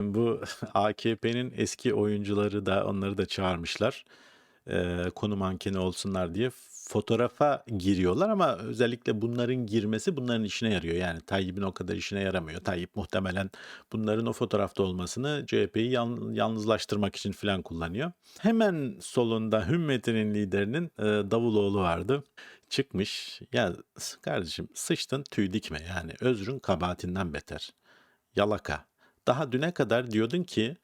Bu AKP'nin eski oyuncuları da onları da çağırmışlar. Eee, konu mankeni olsunlar diye fotoğrafa giriyorlar ama özellikle bunların girmesi bunların işine yarıyor. Yani Tayyip'in o kadar işine yaramıyor. Tayyip muhtemelen bunların o fotoğrafta olmasını CHP'yi yalnızlaştırmak için falan kullanıyor. Hemen solunda Hümmet'in liderinin e, Davuloğlu vardı. Çıkmış. Ya kardeşim sıçtın tüy dikme yani. Özrün kabahatinden beter. Yalaka. Daha düne kadar diyordun ki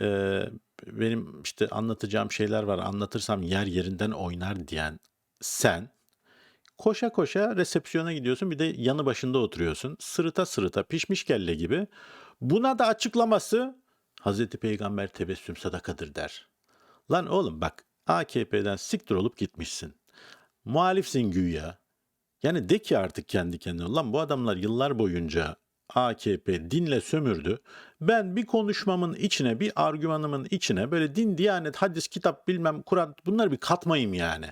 e, benim işte anlatacağım şeyler var anlatırsam yer yerinden oynar diyen sen koşa koşa resepsiyona gidiyorsun bir de yanı başında oturuyorsun. Sırıta sırıta pişmiş kelle gibi. Buna da açıklaması Hazreti Peygamber tebessüm sadakadır der. Lan oğlum bak AKP'den siktir olup gitmişsin. Muhalifsin güya. Yani de ki artık kendi kendine. Lan bu adamlar yıllar boyunca AKP dinle sömürdü. Ben bir konuşmamın içine, bir argümanımın içine böyle din, diyanet, hadis, kitap, bilmem Kur'an bunları bir katmayayım yani.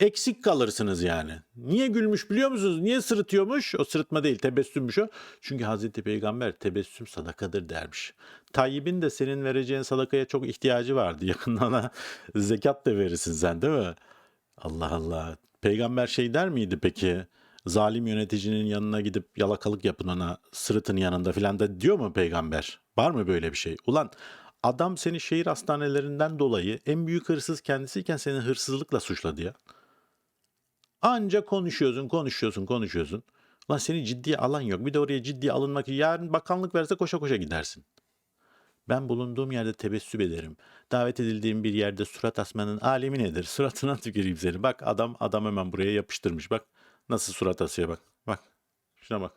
Eksik kalırsınız yani. Niye gülmüş biliyor musunuz? Niye sırıtıyormuş? O sırıtma değil tebessümmüş o. Çünkü Hazreti Peygamber tebessüm sadakadır dermiş. Tayyip'in de senin vereceğin sadakaya çok ihtiyacı vardı. Yakında ona zekat da verirsin sen değil mi? Allah Allah. Peygamber şey der miydi peki? Zalim yöneticinin yanına gidip yalakalık yapın ona sırıtın yanında filan da diyor mu peygamber? Var mı böyle bir şey? Ulan adam seni şehir hastanelerinden dolayı en büyük hırsız kendisiyken seni hırsızlıkla suçladı ya. Anca konuşuyorsun, konuşuyorsun, konuşuyorsun. Lan seni ciddiye alan yok. Bir de oraya ciddiye alınmak yarın bakanlık verse koşa koşa gidersin. Ben bulunduğum yerde tebessüm ederim. Davet edildiğim bir yerde surat asmanın alemi nedir? Suratına tüküreyim seni. Bak adam adam hemen buraya yapıştırmış. Bak nasıl surat asıyor bak. Bak şuna bak.